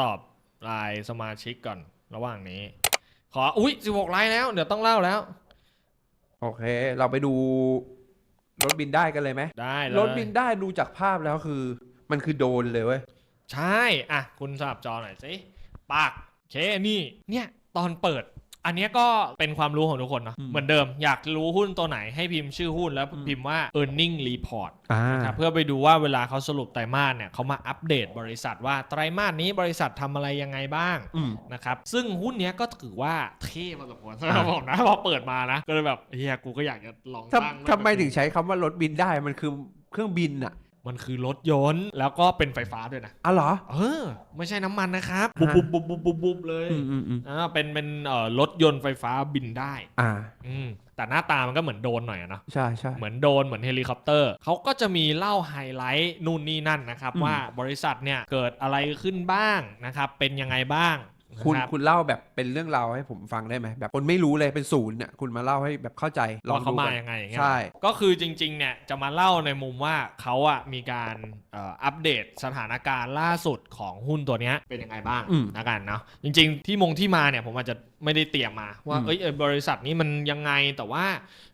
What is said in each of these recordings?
ตอบไลน์สมาชิกก่อนระหว่างนี้ ขออุ้ย16ไลน์แล้ว เดี๋ยวต้องเล่าแล้ว โอเค เราไปดูรถบินได้กันเลยไหมได้เลยรถบินได้ดูจากภาพแล้วคือ มันคือโดรนเลยเว้ย ใช่ อะ คุณสลับจอหน่อยสิปากโอเคนี่ เนี่ย ตอนเปิด อันเนี้ยก็เป็นความรู้ของทุกคนเนาะอืมเหมือนเดิมอยากรู้หุ้นตัวไหนให้พิมพ์ชื่อหุ้นแล้วอืมพิมพ์ว่า earning report อ่านะครับเพื่อไปดูว่าเวลาเขาสรุปไตรมาสเนี่ยเขามาอัปเดตบริษัทว่าไตรมาสนี้บริษัททำอะไรยังไงบ้างอืมนะครับซึ่งหุ้นเนี้ยก็ถือว่าเท่พอสมควรสำหรับผมนะพอเปิดมานะก็เลยแบบเฮียกูก็อยากจะลองทตั้งำทำไมถึงใช้คำว่ารถบินได้มันคือเครื่องบินอะ มันคือรถยนต์แล้วก็เป็นไฟฟ้าด้วยนะ อ๋อเหรอ เออ ไม่ใช่น้ำมันนะครับฮะบุบบุบบุบบุบบุบเลยอืมอืมอืมอ่าเป็นเป็นเอ่อรถยนต์ไฟฟ้าบินได้ อ่า อืมแต่หน้าตามันก็เหมือนโดรนหน่อยอะเนาะใช่ใช่ เหมือนโดรนเหมือนเฮลิคอปเตอร์เขาก็จะมีเล่าไฮไลท์นู่นนี่นั่นนะครับ อืม ว่าบริษัทเนี่ยเกิดอะไรขึ้นบ้างนะครับ เป็นยังไงบ้าง คุณนะครับคุณเล่าแบบเป็นเรื่องราวให้ผมฟังได้ไหมแบบคนไม่รู้เลยเป็นศูนย์เนี่ยคุณมาเล่าให้แบบเข้าใจลองว่าเขาดูมากันยังไงอย่างเงี้ยใช่ ก็คือจริงๆเนี่ยจะมาเล่าในมุมว่าเขาอะมีการเอ่ออัปเดตสถานการณ์ล่าสุดของหุ้นตัวเนี้ยเป็นยังไงบ้างอืมนะกันเนาะจริง ๆ ที่มงที่มาเนี่ยผมอาจจะไม่ได้เตรียมมาว่าอืมเอ้ยเอ้ยบริษัทนี้มันยังไงแต่ว่า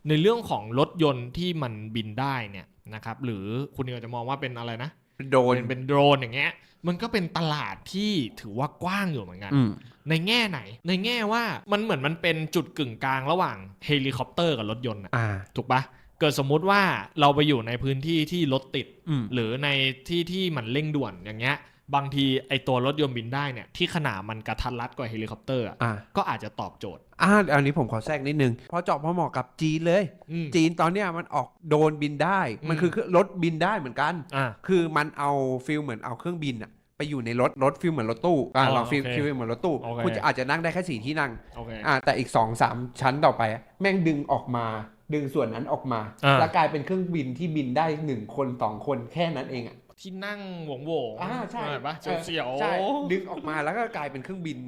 ในเรื่องของรถยนต์ที่มันบินได้เนี่ยนะครับหรือคุณนิวจะมองว่าเป็นอะไรนะเป็นโดรนเป็นเป็นโดรนอย่างเงี้ย มันก็เป็นตลาดที่ถือว่ากว้างอยู่เหมือนกันอืมในแง่ไหน ในแง่ว่ามันเหมือนมันเป็นจุดกึ่งกลางระหว่างเฮลิคอปเตอร์กับรถยนต์อะอ่าถูกปะเกิดสมมุติว่าเราไปอยู่ในพื้นที่ที่รถติดอืมหรือในที่ที่มันเร่งด่วนอย่างเงี้ย บางทีไอตัวรถยนต์บินได้เนี่ยที่ขนาดมันกระทัดรัดกว่าเฮลิคอปเตอร์อะอ่าก็อาจจะตอบโจทย์อ่าอันนี้ผมขอแทรกนิดนึง เพราะเจาะพอเหมาะกับจีนเลยอืมจีนตอนเนี้ยมันออกโดรนบินได้อืมมันคือรถบินได้เหมือนกันอ่าคือมันเอาฟิลเหมือนเอาเครื่องบินอะไปอยู่ในรถรถฟิลเหมือนรถตู้อ่าอ๋อลองฟิลโอเคฟิลเหมือนรถตู้โอเคคุณจะอาจจะนั่งได้แค่สี่ที่นั่งโอเคอ่าแต่อีกสองสามชั้นต่อไปอะแม่งดึงออกมาดึงส่วนนั้นออกมาอ่าแล้วกลายเป็นเครื่องบินที่บินได้หนึ่งคนสองคนแค่นั้นเองอะ ที่นั่งหวงโวงๆอ่าใช่เห็นปะเสียวๆใช่ดึงออกมาแล้วก็กลายเป็นเครื่องบิน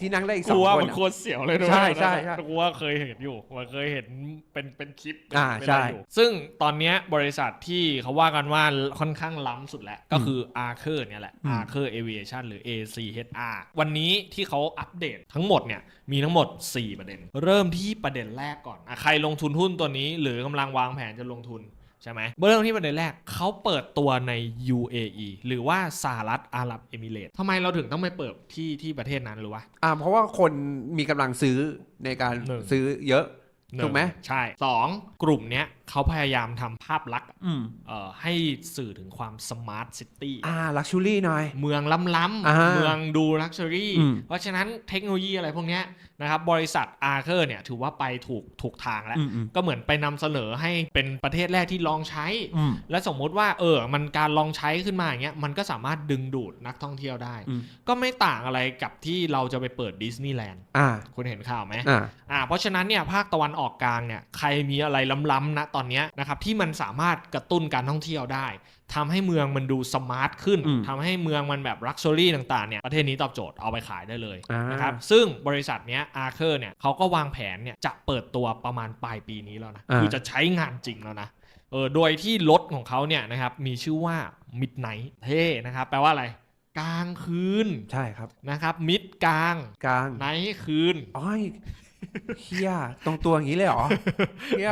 ที่นั่งได้อีกสกูองว่าคนมันอะโคตรเสียวเลยด้วยใช่ใช่ใช่กูว่าเคยเห็นอยู่ว่าเคยเห็นเป็นเป็นคลิปเป็นอ่าเป็นใช่อะไรอยู่ซึ่งตอนเนี้ยบริษัทที่เขาว่ากันว่าค่อนข้างล้ำสุดแล้ว ก็คือ Archer เนี่ยแหละอืม Archer Aviation หรือ ACHR วันนี้ที่เขาอัปเดตทั้งหมดเนี่ยมีทั้งหมด 4 ประเด็น เริ่มที่ประเด็นแรกก่อนอะใครลงทุนหุ้นตัวนี้ หรือกำลังวางแผนจะลงทุน ใช่ไหมเริ่มที่ประเด็นแรกเขาเปิดตัวใน UAE หรือว่าสหรัฐอาหรับเอมิเรตส์ทำไมเราถึงต้องไปเปิดที่ที่ประเทศนั้นหรือวะ อ่าเพราะว่าคนมีกำลังซื้อในการหนึ่ง ซื้อเยอะนึ่งถูกไหม ใช่สองกลุ่มเนี้ยเขาพยายามทำภาพลักษณ์อืมเอ่อให้สื่อถึงความสมาร์ทซิตี้อ่าลักชูรี่หน่อย เมืองล้ำอ่าๆเมืองดูลักชัวรี่อืมเพราะฉะนั้นเทคโนโลยีอะไรพวกเนี้ยนะครับ บริษัทอาร์เคอร์เนี่ยถือว่าไปถูกถูกทางแล้วอืมอืมก็เหมือนไปนำเสนอให้เป็นประเทศแรกที่ลองใช้อืมและสมมุติว่าเออ มันการลองใช้ขึ้นมาอย่างเงี้ย มันก็สามารถดึงดูดนักท่องเที่ยวได้อืมก็ไม่ต่างอะไรกับที่เราจะไปเปิดดิสนีย์แลนด์อ่าคุณเห็นข่าวไหมอ่าอ่าเพราะฉะนั้นเนี่ยภาคตะวันออกกลางเนี่ยใครมีอะไรล้ำๆนะตอนเนี้ยนะครับที่มันสามารถกระตุ้นการท่องเที่ยวได้ทำให้เมืองมันดูสมาร์ทขึ้นอืมทำให้เมืองมันแบบลักชัวรี่ต่างๆเนี่ยประเทศนี้ตอบโจทย์เอาไปขายได้เลยอ่านนะครับซึ่งบริษัทเนี้ยอาร์เคอร์เนี่ยเขาก็วางแผนเนี่ยจะเปิดตัวประมาณปลายปีนี้แล้วนะอ่าคือจะใช้งานจริงแล้วนะเออโดยที่รถของเขาเนี่ยนะครับมีชื่อว่า Midnight เท่นะครับแปลว่าอะไรกลางคืน ใช่ครับนะครับ มิดกลางกลางไนท์คืนอ้อย เฮียตรงตัวอย่างนี้เลยเหรอเฮีย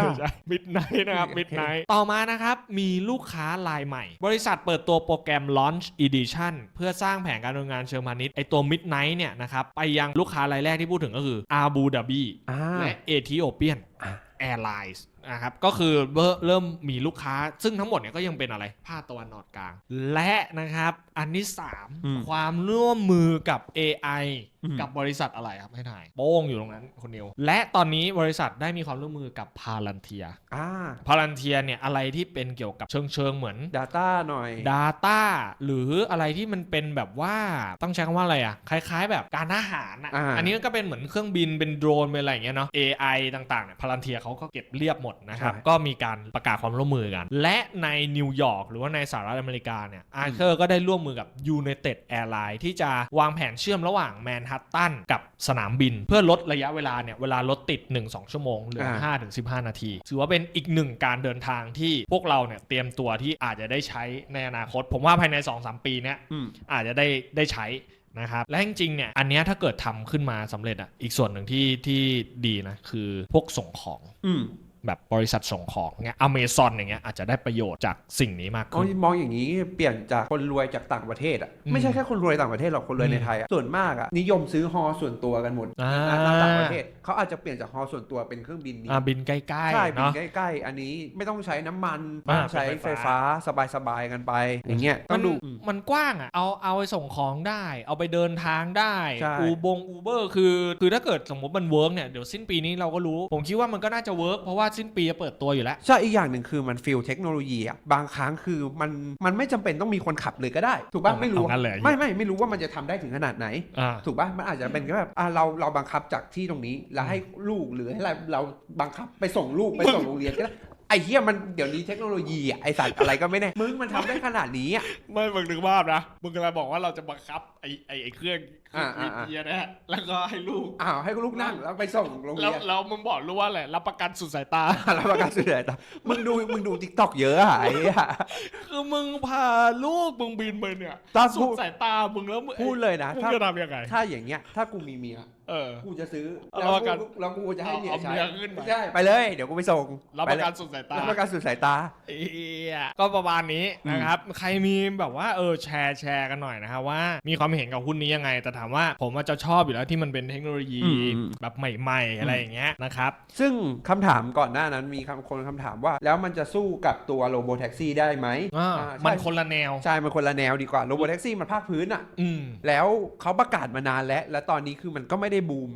มิดไนท์นะครับโอเคมิดไนท์ต่อมานะครับ มีลูกค้ารายใหม่ บริษัทเปิดตัวโปรแกรม Launch Edition เพื่อสร้างแผนการดำเนินงานเชิงพาณิชย์ไอตัว Midnight เนี่ยนะครับ ไปยังลูกค้ารายแรกที่พูดถึงก็คืออาบูดาบีอ่าและเอธิโอเปียนอ่าแอร์ไลน์ นะครับก็คือเริ่มเริ่มมีลูกค้า ซึ่งทั้งหมดเนี่ยก็ยังเป็นอะไรภาคตะวันออกกลาง และนะครับอันที่อืม3ความร่วมมือกับ AI อืมกับบริษัทอะไรครับให้ถ่ายโป้งอยู่ตรงนั้นคุณนิวและตอนนี้บริษัทได้มีความร่วมมือกับพาลันเทียอ่าพาลันเทียเนี่ยอะไรที่เป็นเกี่ยวกับเชิงเชิงๆเหมือน Data หน่อย Data หรืออะไรที่มันเป็นแบบว่าต้องใช้คำว่าอะไรอะคล้ายๆ แบบการอาหารอะอ่าอันนี้ก็เป็นเหมือนเครื่องบินเป็นโดรนเป็นอะไรอย่างเงี้ยเนาะ AI ต่างๆเนี่ยพาลันเทียเขาก็เก็บเรียบหมดนะครับใช่ก็มีการประกาศความร่วมมือกัน และในนิวยอร์กหรือว่าในสหรัฐอเมริกาเนี่ยอาร์เคอร์ก็ได้ร่วมมือกับ United Airlines ที่จะวางแผนเชื่อมระหว่างแมนฮัตตันกับสนามบิน เพื่อลดระยะเวลาเนี่ยเวลารถติด 1-2 ชั่วโมงเหลืออ่า5-15 นาที ถือว่าเป็นอีกหนึ่งการเดินทางที่พวกเราเนี่ยเตรียมตัวที่อาจจะได้ใช้ในอนาคต ผมว่าภายใน 2-3 ปีเนี้ยอืมอาจจะได้ได้ใช้นะครับและจริงๆเนี่ยอันเนี้ยถ้าเกิดทำขึ้นมาสำเร็จอะอีกส่วนหนึ่งที่ที่ดีนะคือพวกส่งของ อืม แบบบริษัทส่งของเงี้ยอเมซอนอย่างเงี้ยอาจจะได้ประโยชน์จากสิ่งนี้มากเอาขึ้นมองอย่างนี้เปลี่ยนจากคนรวยจากต่างประเทศอะอืมไม่ใช่แค่คนรวยต่างประเทศหรอกคนรวยในอืมไทยอะส่วนมากอะนิยมซื้อฮอส่วนตัวกันหมดอ่านะต่างประเทศเขาอาจจะเปลี่ยนจากฮอส่วนตัวเป็นเครื่องบินนี้อ่าบินใกล้ใช่ๆบินเนาะใกล้ๆ อันนี้ไม่ต้องใช้น้ำมันอ่าใช้เป็นไฟไฟฟ้าฟ้าสบายๆกันไปอย่างเงี้ยต้มัอนงดูอืมมันกว้างอะเอาเอาไปส่งของได้ เอาไปเดินทางได้ใช่อูบงอูเบอร์คือ คือถ้าเกิดสมมติมันเวิร์กเนี่ยเดี๋ยวสิ้นปีนี้เราก็รู้ ผมคิดว่ามันก็น่าจะเวิร์กเพราะว่าสิ้นปีจะเปิดตัวอยู่แล้ว ใช่อีกอย่างหนึ่งคือมันฟิลเทคโนโลยีอะบางครั้งคือมันมันไม่จำเป็นต้องมีคนขับเลยก็ได้ ถูกป่ะเอาไม่รู้เอางั้นเลย ไม่ไม่ไม่รู้ว่ามันจะทำได้ถึงขนาดไหน อ่า ถูกป่ะมันอาจจะเป็นแค่แบบอะเราเราบังคับจากที่ตรงนี้ แล้วให้ลูกหรือให้เราเราบังคับไปส่งลูกไปส่งโรงเรียนก็ได้ไอ้เหี้ยมันเดี๋ยวนี้เทคโนโลยีอะไอสัตว์อะไรก็ไม่แน่ มึงมันทำได้ขนาดนี้อะ ไม่มึงนึกภาพนะ มึงกำลังบอกว่าเราจะบังคับไอ้ไอ้ไอ้เครื่องอ่าอ่าอ่าวิทยานะแล้วก็ให้ลูก อ้าวให้ลูกนั่งแล้วไปส่งโรงแล้เรีวยนแล้วมึงบอกลูกว่าอะไรรับประกันสุดสายตา แล้วประกาศสุดเลยต่อมึงดูมึงดูทิกตอกเยอะอะไอ้เหี้ย คือมึงพาลูกมึงบินไปเนี่ยตอนสุพูดดสายตามึงแล้วมึงพูดเลยนะ มึงถ้าจะทำยังไง ถ้าอย่างเงี้ย ถ้ากูมีเมียเออ กูจะซื้อเอาแล้วประกันกูแล้วกูจะให้เมียเอาใช้เมียขึ้นไปใช่ ไปเลย เดี๋ยวกูไปส่งรับประกันสุดสายไปตาเลยรับประกันสุดสายตา เอียก็ประมาณนี้นะครับ ใครมีแบบว่าเออแชร์แชร์กันหน่อยนะครับว่ามีความเห็นกับหุ้นนี้ยังไง แต่ถามว่าผมว่าจะชอบอยู่แล้วที่มันเป็นเทคโนโลยีอืม แบบใหม่ ๆ อะไรอย่างเงี้ยนะครับ ซึ่งคำถามก่อนหน้านั้นมีคำคนคำถามว่า แล้วมันจะสู้กับตัวโรบอแท็กซี่ได้ไหมอ่าอ่าใช่มันคนละแนว ใช่มันคนละแนวดีกว่าโรบอแท็กซี่มันภาคพื้นอะอืม แล้วเขาประกาศมานานแล้ว แล้วตอนนี้คือมันก็ไม่ได้บูม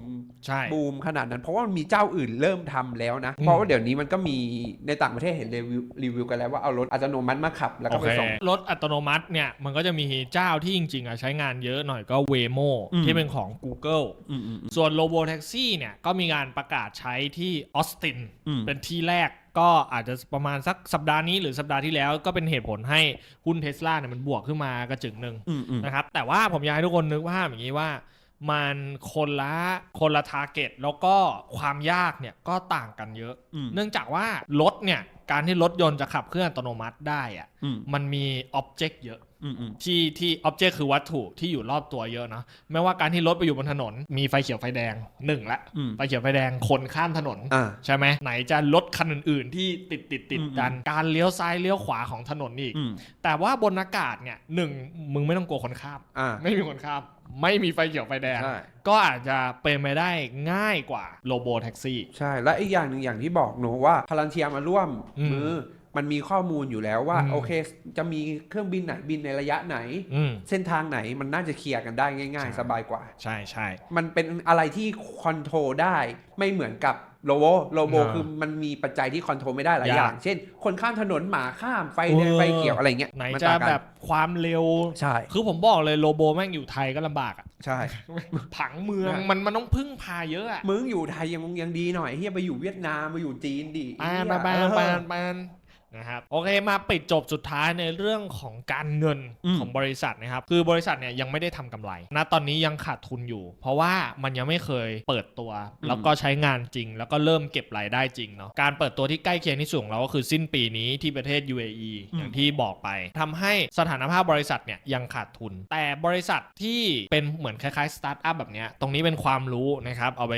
ใช่ บูมขนาดนั้น เพราะว่ามันมีเจ้าอื่นเริ่มทำแล้วนะอืมเพราะว่าเดี๋ยวนี้มันก็มีในต่างประเทศเห็นรีวิวรีวิวกันแล้วว่าเอารถอัตโนมัติมาขับ แล้วโอก็ไปเคส่งรถอัตโนมัติเนี่ยมันก็จะมีเจ้าที่จริงๆอะใช้งานเยอะหน่อยก็ Waymo อืมที่เป็นของ Google อืมอืมส่วน Robo Taxi เนี่ยก็มีการประกาศใช้ที่ออสตินอืมเป็นที่แรกก็อาจจะประมาณสักสัปดาห์นี้หรือสัปดาห์ที่แล้วก็เป็นเหตุผลให้หุ้นเทสลาเนี่ยมันบวกขึ้นมากระจึงหนึ่งอืมอืมนะครับแต่ว่าผมอยากให้ทุกคนนึกภาพอย่างนี้ว่า มันคนละคนละทาร์เก็ตแล้วก็ความยากเนี่ยก็ต่างกันเยอะอืมเนื่องจากว่ารถเนี่ยการที่รถยนต์จะขับเคลื่อนอัตโนมัติได้อะอืมมันมีอ็อบเจกต์เยอะอืมอืม ที่ที่อ็อบเจกต์คือวัตถุที่อยู่รอบตัวเยอะเนาะไม่ว่าการที่รถไปอยู่บนถนน มีไฟเขียวไฟแดงหนึ่งละอืมไฟเขียวไฟแดงคนข้ามถนนอ่าใช่ไหมไหนจะรถคันอื่น ๆ ที่ติดติดติดอืมกันการเลี้ยวซ้ายเลี้ยวขวาของถนนอีกอืมแต่ว่าบนอากาศเนี่ยหนึ่งมึงไม่ต้องกลัวคนข้ามอ่าไม่มีคนข้ามไม่มีไฟเขียวไฟแดงใช่ก็อาจจะเป็นไปได้ง่ายกว่าโรโบแท็กซี่ ใช่ และอีกอย่างหนึ่งอย่างที่บอกหนูว่าพลันเทียมาร่วมอืมมือ มันมีข้อมูลอยู่แล้วว่าอืมโอเค จะมีเครื่องบินไหนบินในระยะไหนอืมเส้นทางไหนมันน่าจะเคลียร์กันได้ง่ายใช่ๆสบายกว่า ใช่ใช่มันเป็นอะไรที่คอนโทรลได้ไม่เหมือนกับโลโบโลโบอ่าคือมันมีปัจจัยที่คอนโทรลไม่ได้หลายยากอย่าง เช่น คนข้ามถนนหมาข้ามไฟแดงเออไฟเขียวอะไรเงี้ยไหนมัจะต่างกันแบบความเร็วใช่คือผมบอกเลยโลโบแม่งอยู่ไทยก็ลำบากอะใช่ ผังเมืองนะมันมันต้องพึ่งพาเยอะอะมึงอยู่ไทยยังยังดีหน่อยเฮียไปอยู่เวียดนามมาอยู่จีนดิปานเหี้ยปานเออปานปาน นะครับโอเคมาปิดจบสุดท้ายในเรื่องของการเงินอืมของบริษัทนะครับ คือบริษัทเนี่ยยังไม่ได้ทำกำไรณตอนนี้ยังขาดทุนอยู่ เพราะว่ามันยังไม่เคยเปิดตัว แล้วก็ใช้งานจริง แล้วก็เริ่มเก็บรายได้จริงเนาะการเปิดตัวที่ใกล้เคียงที่สุดของเราก็คือสิ้นปีนี้ที่ประเทศ UAE อย่างที่บอกไปทำให้สถานภาพบริษัทเนี่ยยังขาดทุน แต่บริษัทที่เป็นเหมือนคล้ายๆสตาร์ทอัพแบบเนี้ยตรงนี้เป็นความรู้นะครับเอาไป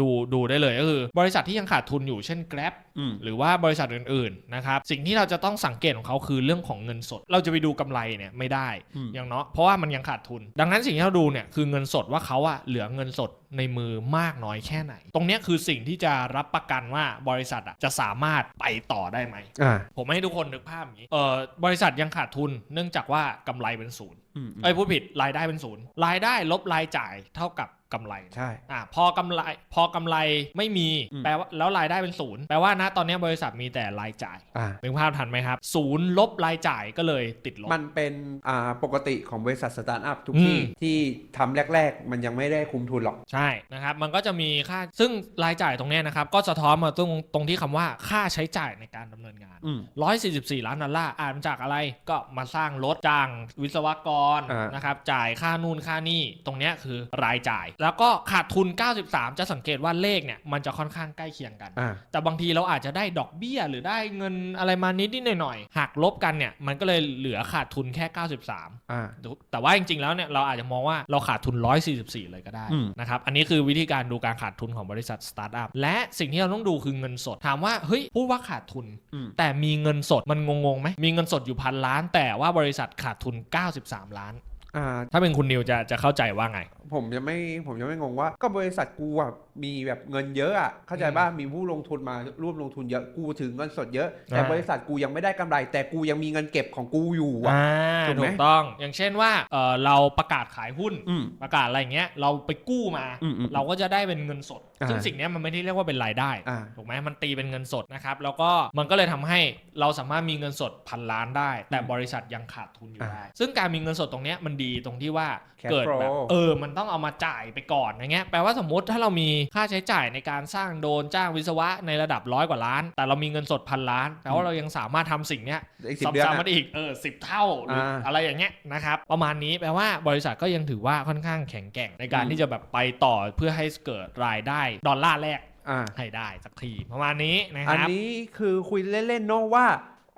ดูดูได้เลยก็คือบริษัทที่ยังขาดทุนอยู่เช่น Grab อืมหรือว่าบริษัทอื่นๆนะครับสิ่งที่เราจะต้องสังเกตของเขาคือเรื่องของเงินสด เราจะไปดูกำไรเนี่ยไม่ได้อืมอย่างเนาะเพราะว่ามันยังขาดทุน ดังนั้นสิ่งที่เราดูเนี่ยคือเงินสดว่าเขาอะเหลือเงินสดในมือมากน้อยแค่ไหน ตรงเนี้ยคือสิ่งที่จะรับประกันว่าบริษัทอะจะสามารถไปต่อได้ไหมอ่าผมให้ทุกคนนึกภาพอย่างนี้เออบริษัทยังขาดทุน เนื่องจากว่ากำไรเป็นศูนย์อืมเอ้ยพูดผิดรายได้เป็นศูนย์รายได้ลบรายจ่ายเท่ากับ กำไรใช่อะพอกำไรพอกำไรไม่มีอืมแปลว่าแล้วรายได้เป็นศูนย์แปลว่านะตอนนี้บริษัทมีแต่รายจ่ายอ่านึกภาพทันไหมครับศูนย์ลบรายจ่ายก็เลยติดลบมันเป็นอ่าปกติของบริษัทสตาร์ทอัพทุกอืมที่ที่ทำแรก ๆ มันยังไม่ได้คุมทุนหรอกใช่นะครับมันก็จะมีค่าซึ่งรายจ่ายตรงเนี้ยนะครับก็สะท้อนมาตรงตรงที่คำว่าค่าใช้จ่ายในการดำเนินงานอืม144 ล้านดอลลาร์อ่านมาจากอะไรก็มาสร้างรถจ้างวิศวกรอ่านนะครับจ่ายค่านู่นค่านี่ตรงเนี้ยคือรายจ่ายแแล้วก็ขาดทุน 93 จะสังเกตว่าเลขเนี่ยมันจะค่อนข้างใกล้เคียงกันอ่าแต่บางทีเราอาจจะได้ดอกเบี้ยหรือได้เงินอะไรมานิดนิดหน่อยหน่อยๆหักลบกันเนี่ยมันก็เลยเหลือขาดทุนแค่ 93อ่าแต่ว่าจริงๆแล้วเนี่ยเราอาจจะมองว่าเราขาดทุน 144 เลยก็ได้อืมนะครับอันนี้คือวิธีการดูการขาดทุนของบริษัทสตาร์ทอัพและสิ่งที่เราต้องดูคือเงินสดถามว่าเฮ้ยพูดว่าขาดทุนอืมแต่มีเงินสดมันงงๆไหมมีเงินสดอยู่พันล้าน แต่ว่าบริษัทขาดทุน 93 ล้าน อ่า ถ้าเป็นคุณนิวจะจะเข้าใจว่าไง ผมจะไม่ผมจะไม่งงว่า ก็บริษัทกูอะมีแบบเงินเยอะอะเข้าใจป่ะมีผู้ลงทุนมาร่วมลงทุนเยอะกูถึงเงินสดเยอะ แต่อ่า บริษัทกูยังไม่ได้กำไร แต่กูยังมีเงินเก็บของกูอยู่อะ อ่าถูกไหม ถูกต้อง อย่างเช่นว่าเออเราประกาศขายหุ้น อืม ประกาศอะไรอย่างเงี้ยเราไปกู้มา อืมอืมเราก็จะได้เป็นเงินสด อ่า ซึ่งสิ่งเนี้ยมันไม่ได้เรียกว่าเป็นรายได้ อ่า ถูกไหมมันตีเป็นเงินสดนะครับ แล้วก็มันก็เลยทำให้เราสามารถมีเงินสดพันล้านได้ แต่บริษัทยังขาดทุนอยู่อ่า ได้ ซึ่งการมีเงินสดตรงเนี้ยมันดีตรงที่ว่า Cash เกิดแบบ flow เออ มันต้องเอามาจ่ายไปก่อนอย่างเงี้ยแปลว่าสมมติถ้าเรามีค่าใช้จ่ายในการสร้างโดรนจ้างวิศวะในระดับร้อยกว่าล้าน แต่เรามีเงินสดพันล้านแปลว่าเรายังสามารถทำสิ่งเนี้ย อีกสิบเดือนซ้ำๆอะมันอีกเออสิบเท่าหรืออาอะไรอย่างเงี้ยนะครับประมาณนี้แปลว่าบริษัทก็ยังถือว่าค่อนข้างแข็งแกร่งในการอืม ที่จะแบบไปต่อเพื่อให้เกิดรายได้ดอลลาร์แรกอ่าให้ได้สักทีประมาณนี้นะคอันรับ นี้คือคุยเล่นๆเนาะว่า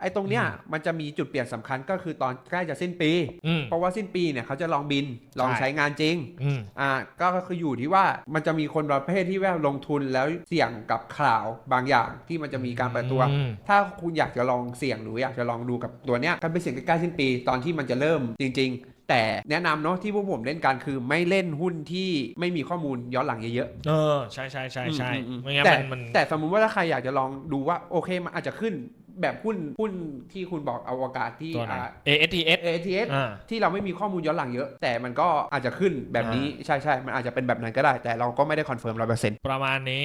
ไอ้ตรงเนี้ยมันจะมีจุดเปลี่ยนสำคัญก็คือตอนใกล้จะสิ้นปีอืมเพราะว่าสิ้นปีเนี่ยเขาจะลองบินลองใช้งานจริงอืมอ่าก็คืออยู่ที่ว่ามันจะมีคนประเภทที่ว่าลงทุนแล้วเสี่ยงกับข่าวบางอย่างที่มันจะมีการเปิดตัวอืมถ้าคุณอยากจะลองเสี่ยงหรืออยากจะลองดูกับตัวเนี้ยก็ไปเสี่ยงใกล้ๆสิ้นปีตอนที่มันจะเริ่มจริง ๆแต่แนะนำเนาะที่พวกผมเล่นกันคือไม่เล่นหุ้นที่ไม่มีข้อมูลย้อนหลังเยอะเออ ใช่ใช่ใช่ใช่อืมอืมไม่งั้นแต่มันมันแต่สมมุติว่าถ้าใครอยากจะลองดูว่าโอเคมันอาจจะขึ้น แบบหุ้นหุ้นที่คุณบอกอวกาศที่ ตัวไหนอ่า ASTS ATS อ่า ที่เราไม่มีข้อมูลย้อนหลังเยอะ แต่มันก็อาจจะขึ้นแบบนี้ใช่ใช่มันอาจจะเป็นแบบนั้นก็ได้ แต่เราก็ไม่ได้คอนเฟิร์มร้อยเปอร์เซ็นต์ประมาณนี้